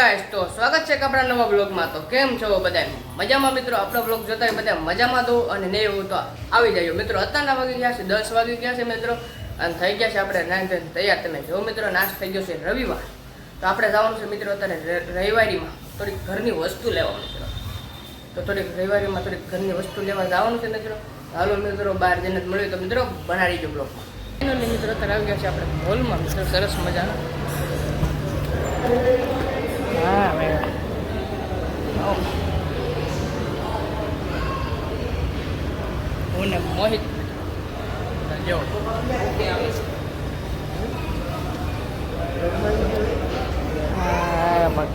Guys તો સ્વાગત છે આપણા નવા બ્લોગમાં તો કેમ છો બધા? મજામાં મિત્રો? આપણો બ્લોગ જોતા બધા મજામાં તો અને નહીં એવું તો આવી જાય મિત્રો, અત્યારના વાગી ગયા છે, દસ વાગી ગયા છે મિત્રો. અને થઈ ગયા છે આપણે નાઈન ટેન તૈયાર. તમે જો મિત્રો, નાશ થઈ ગયો છે રવિવાર. તો આપણે જવાનું છે મિત્રો અત્યારે રવિવારીમાં. થોડીક ઘરની વસ્તુ લેવા મિત્રો. તો થોડીક રવિવારીમાં થોડીક ઘરની વસ્તુ લેવા જવાનું છે મિત્રો. હાલો મિત્રો, બહાર જઈને મળ્યું તો મિત્રો, બનાવી દો બ્લોગમાં મિત્રો, અત્યારે આવી ગયા છે આપણે મોલમાં મિત્રો, સરસ મજાનો. હા man. હું ને મોહિત Yo. બસ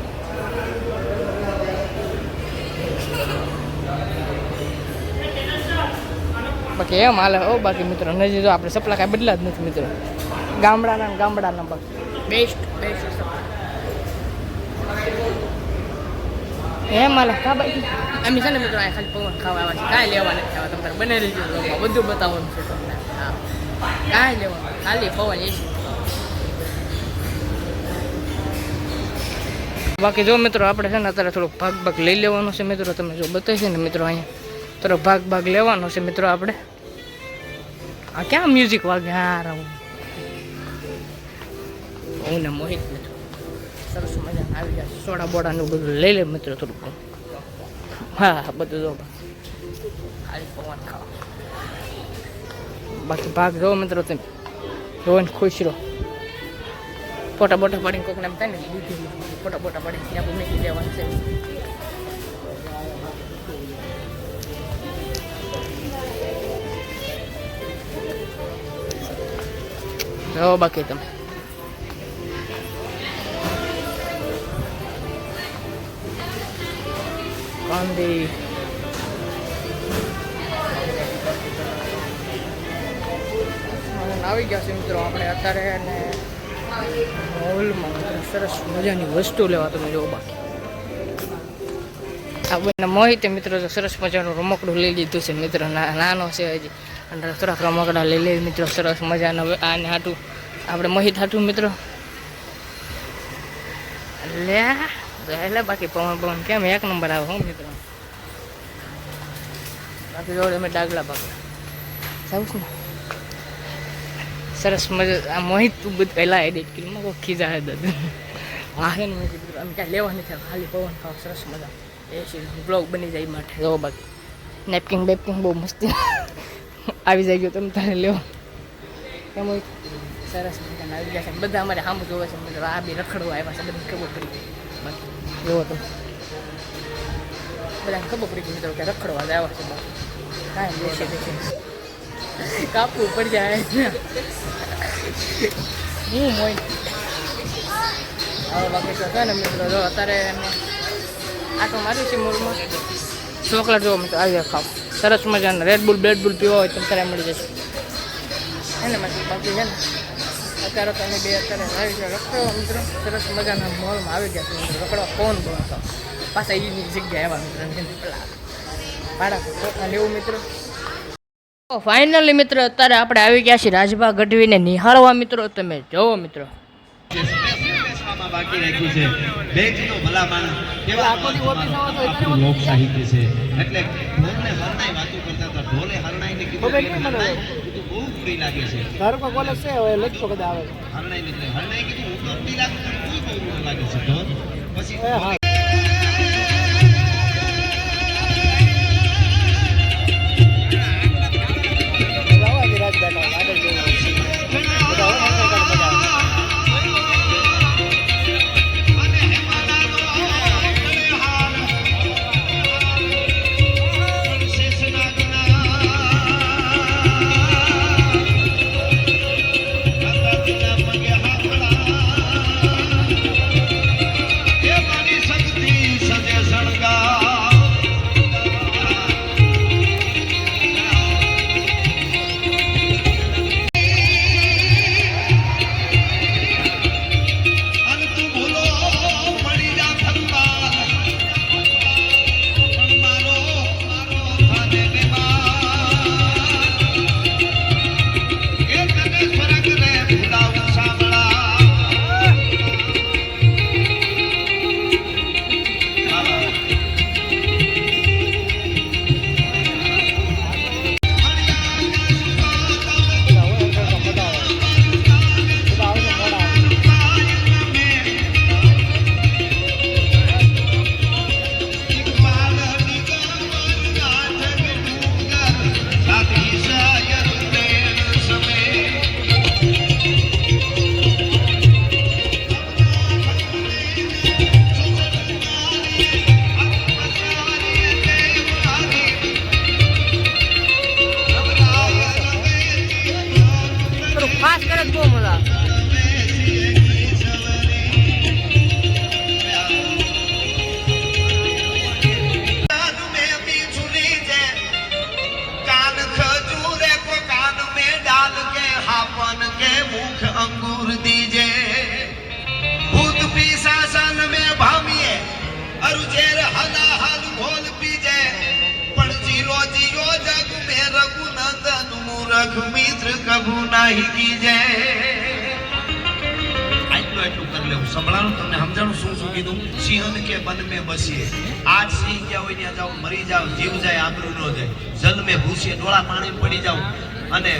બાકી એમ હાલે, હો, બાકી મિત્રો નજી જો આપણે સપલા કાંઈ બદલા જ નથી મિત્રો ગામડાના ગામડાના બાકી બેસ્ટ બેસ્ટ એમ હાલે કા બાકી અમે છે ને મિત્રો આ ખાલી પવન ખાવા આવ્યા છે. કાંઈ લેવા નથી આવ્યા તમારે બને રહીજો. બધું બતાવવાનું છે તમને. હા. કાંઈ લેવાનું. ખાલી પવન એસી બાકી જો મિત્રો, આપણે છે ને અત્યારે થોડોક ભાગ ભાગ લઈ લેવાનો છે મિત્રો. તમે જો બતાવી ને મિત્રો અહીંયા. થોડોક ભાગ ભાગ લેવાનો છે મિત્રો આપણે. આ ક્યાં મ્યુઝિક વાગે? હા રહું હું ને મોહિત મિત્રો. સરસ મજા આવી ગયા સોડા બોડાનું બધું લઈ લે મિત્રો થોડુંક. હા બધું જો. ખાલી પવન ખાવા. બાકી ભાગ જો મિત્રો તમે. જોઈને ખુશ રહો. ફોટા બોટા પાડીને કોકને એમ થાય ને ફોટા બોટા પાડીને ત્યાં મૂકી દેવાનું છે. જો બાકી તમે. કાંદી આવી ગયા છે મિત્રો આપણે અત્યારે ને મોલમાં સરસ મજાની વસ્તુ લેવા તમે જોવો બાકી આ બંને મોહિતે મિત્રો સરસ મજાનું રમકડું લઈ લીધું છે મિત્રો. નાનો છે હજી. અને થોડાક રમકડા લઈ લે મિત્રો, સરસ મજાના. આને હાટું, આપણે મોહિત હાટું મિત્રો. લે. એટલે બાકી પવન પવન કેમ એક નંબર આવે હું મિત્રો? બાકી જોડે અમે ડાગલા બાગલા છે સરસ મજા આ મોહિત તું બધું પહેલાં એડિટ કર્યું. કોઈ ખીજા હે દદ. હા હે ને કીધું અમે ક્યાં લેવા નથી. ખાલી પવન ખાવ સરસ મજા. એ છે બ્લોગ બની જાય માટે. જો બાકી. નેપકિંગ બેપકિંગ બહુ મસ્તી. આવી જાય ગયો તમે તારે લેવો. એમ સરસ મજાના. આવી ગયા છે. બધા અમારે સામું જોવે છે. આ બી રખડવા આવ્યા છે. બધી ખબર પડી ગઈ. બાકી. જોવો તમે બધાને ખબર પડી ગઈ મિત્રો કે રખડવા આવ્યા છે કાંઈ બેસી બેસી કાપવું પડી જાય હું મોઈ હવે બાકી તો ને મિત્રો જો અત્યારે અમે આટો મારી છે મૂળમાં ચોકલેટ જોવો મિત્રો આવી ખાવ સરસ મજાના રેડ બુલ બ્લેડ બુલ પીવા હોય તો ત્યારે મળી જશે એને માટે બાકી છે ને અત્યારે તમે બે અત્યારે આવી ગયા રખડવા મિત્રો. સરસ મજાના મોલમાં આવી ગયા છે મિત્રો. રખડવા ફોન બોલતો પાછા એની જગ્યાએ આવ્યા મિત્રો પેલા. ભાડા લેવું મિત્રો. ફાઇનલી મિત્રો અત્યારે આપણે આવી ગયા છીએ રાજભા ગઢવીને નિહાળવા મિત્રો. તમે જોવો મિત્રો. બાકી રાખ્યું છે. બેગનો ભલામણ કેવા આપણું લોક સાહિત્ય છે એટલે ઢોલને હરણાઈ વાતો કરતા હતા. ઢોલે હરણાઈને કીધું કીધું લાગે છે. ધારો કોલેજ છે? હવે લખતો કદા આવે. હરણાઈ નીકળે હરણાઈ કીધું હું તો પ્રિય લાગુ કોઈ કોઈ લાગે છે તો પછી મૂરખ મિત્ર કભુ નાહી કીજે આટલું આટલું કરી લેવું. સંભળાનું તમને સમજાણું શું શું કીધું? સિંહન કે બન મે બસીએ આજ સિંહ ગયા હોય ત્યાં જાઓ, મરી જાઓ, જીવ જાય, આબરૂ ન જાય. જલ મે ભૂસીએ ડોળા પાણી પડી જાવ અને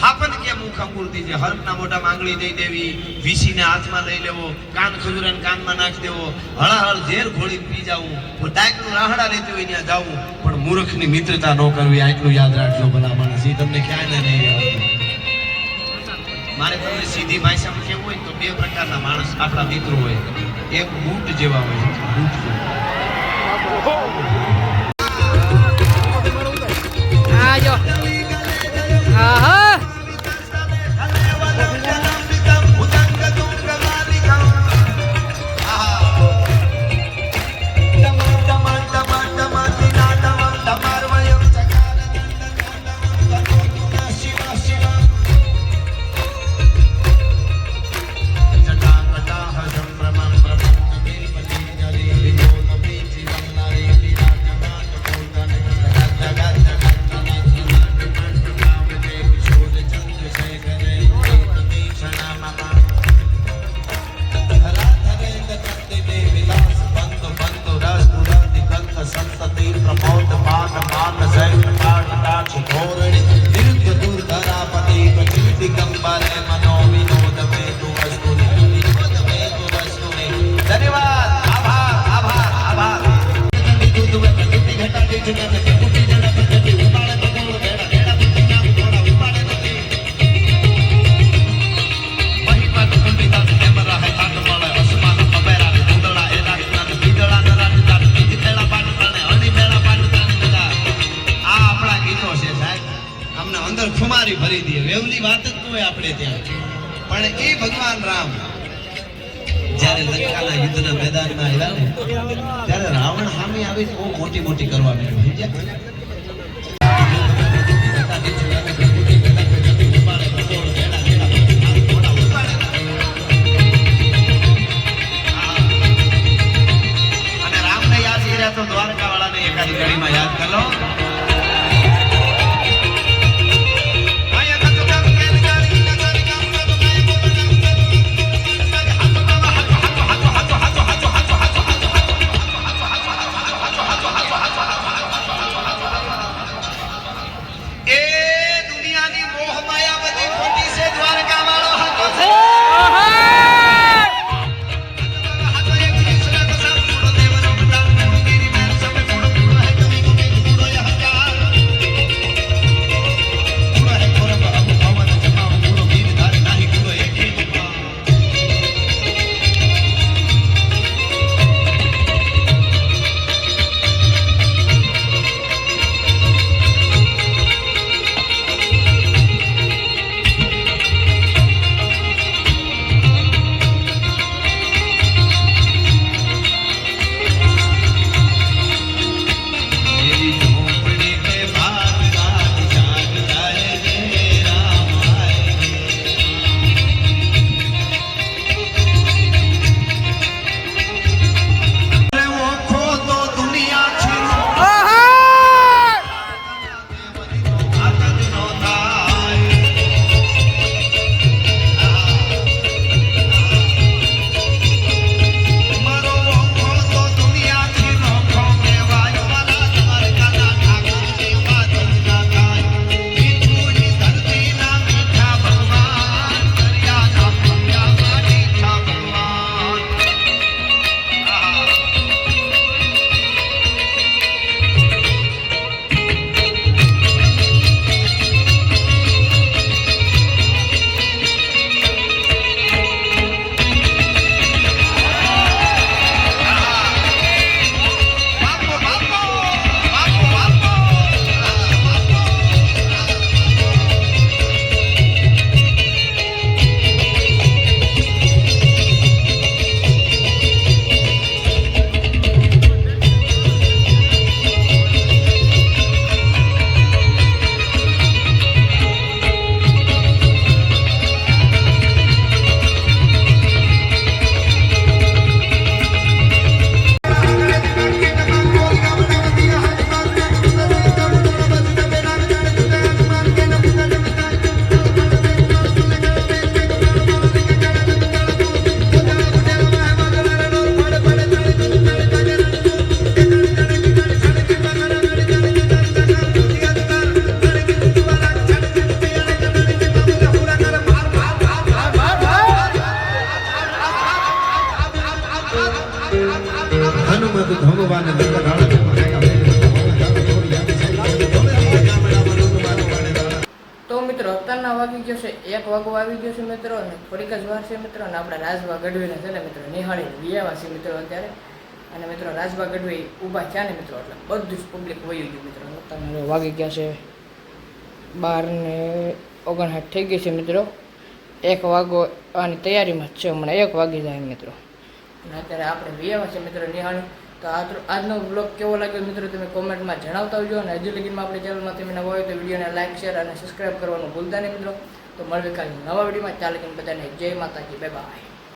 હાફન કે મુખ અમૂર્તિ છે હરકના મોઢા માંગણી દઈ દેવી. વીસીને હાથમાં લઈ લેવો. કાન ખજૂરાને કાનમાં નાખી દેવો. હળાહળ ઝેર ઘોળી પી જાવું ડાયકનું રાહડા લેતી હોય ત્યાં જવું મૂર્ખની મિત્રતા ન કરવી આટલું યાદ રાખજો ભલા માણસ એ તમને ખ્યાલ નહીં. મારે તમને સીધી ભાષામાં કેવું હોય તો બે પ્રકારના માણસ આપણા મિત્રો હોય એક બૂટ જેવા હોય બૂટ જેવા. આપણે ત્યાં પણ એ ભગવાન રામ, જ્યારે લંકાના યુદ્ધના મેદાનમાં આવ્યા ને, ત્યારે રાવણ સામે આવી બહુ મોટી મોટી કરવા માંડ્યો સમજ્યા? તો મિત્રો, અત્યારના વાગી ગયો છે એક વાગો આવી ગયો છે મિત્રો અને થોડીક જ વાર છે મિત્રો અને આપણે રાજભા ગઢવીને છે ને મિત્રો નિહાળી વિયાવા છે મિત્રો અત્યારે. અને મિત્રો, રાજભા ગઢવી ઊભા થયા ને મિત્રો, એટલે બધું જ પબ્લિક વયું ગયું મિત્રો. અત્યારના વાગી ગયા છે બાર ને ઓગણસાઠ થઈ ગઈ છે મિત્રો. એક વાગો આની તૈયારીમાં જ છે હમણાં, એક વાગી જાય મિત્રો. અને અત્યારે આપણે વિયાવા છે મિત્રો નિહાળી. તો આજનો બ્લોગ કેવો લાગ્યો મિત્રો તમે કોમેન્ટમાં જણાવતા આવજો અને હજુ લગીમાં આપણી ચેનલમાં તમે નવા હોય તો વિડીયોને લાઇક શેર અને સબસ્ક્રાઈબ કરવાનું ભૂલતા નહીં મિત્રો. તો મળવી કાલે નવા વિડીયોમાં ચાલે બધાને જય માતાજી. Bye bye